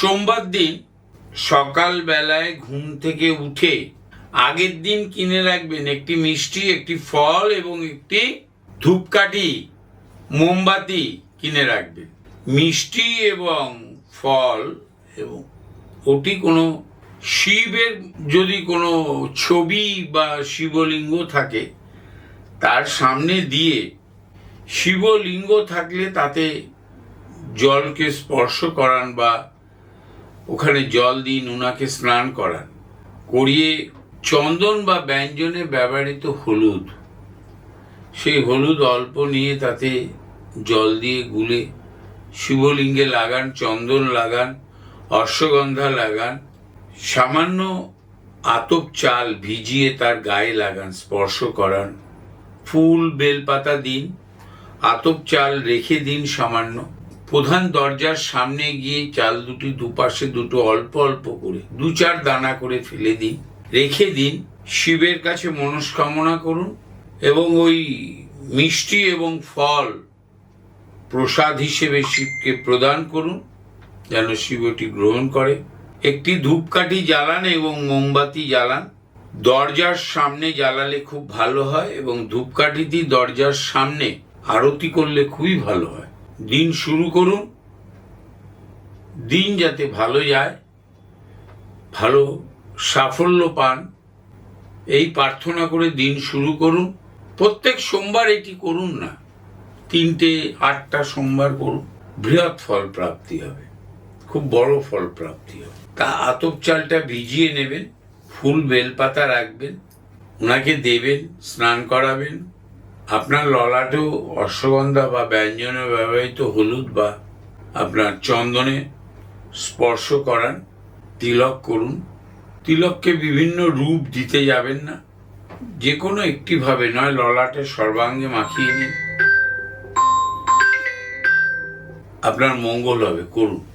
সোমবার দিন সকালবেলায় ঘুম থেকে উঠে আগের দিন কিনে রাখবেন একটি মিষ্টি, একটি ফল এবং একটি ধূপকাঠি, মোমবাতি কিনে রাখবেন। মিষ্টি এবং ফল এবং ওটি কোনো শিবের যদি কোনো ছবি বা শিবলিঙ্গ থাকে, তার সামনে দিয়ে শিবলিঙ্গ থাকলে তাতে জলকে স্পর্শ করান বা ওখানে জল দিন ওনাকে স্নান করান। করিয়ে চন্দন বা ব্যঞ্জনে ব্যবহৃত হলুদ। সেই হলুদ অল্প নিয়ে তাতে জল দিয়ে গুলে শিবলিঙ্গে লাগান, চন্দন লাগান, অশ্বগন্ধা লাগান, সামান্য আতপ চাল ভিজিয়ে তার গায়ে লাগান, স্পর্শ করান। ফুল, বেলপাতা দিন, আতপ চাল রেখে দিন সামান্য। প্রধান দরজার সামনে গিয়ে চাল দুটি দুপাশে দুটো অল্প অল্প করে দু চার দানা করে ফেলে দিন, রেখে দিন, শিবের কাছে মনস্কামনা করুন এবং ওই মিষ্টি এবং ফল প্রসাদ হিসেবে শিবকে প্রদান করুন যেন শিব এটি গ্রহণ করে। একটি ধূপকাঠি জ্বালান এবং মোমবাতি জ্বালান। দরজার সামনে জ্বালালে খুব ভালো হয় এবং ধূপকাঠিটি দরজার সামনে আরতি করলে খুবই ভালো হয়। দিন শুরু করুন। দিন যাতে ভালো যায়, ভালো সাফল্য পান, এই প্রার্থনা করে দিন শুরু করুন। প্রত্যেক সোমবার এটি করুন না, তিনটে, আটটা সোমবার করুন। বৃহৎ ফল প্রাপ্তি হবে, খুব বড় ফল প্রাপ্তি হবে। তা আতপ চালটা ভিজিয়ে নেবেন, ফুল বেলপাতা রাখবেন ওনাকে দেবেন, স্নান করাবেন আপনার ললাটেও অশ্বগন্ধা বা ব্যঞ্জনে ব্যবহৃত হলুদ বা আপনার চন্দনে স্পর্শ করান, তিলক করুন। তিলককে বিভিন্ন রূপ দিতে যাবেন না। যে কোনো একটিভাবে নয়, ললাটে সর্বাঙ্গে মাখিয়ে নিন। আপনার মঙ্গল হবে, করুন।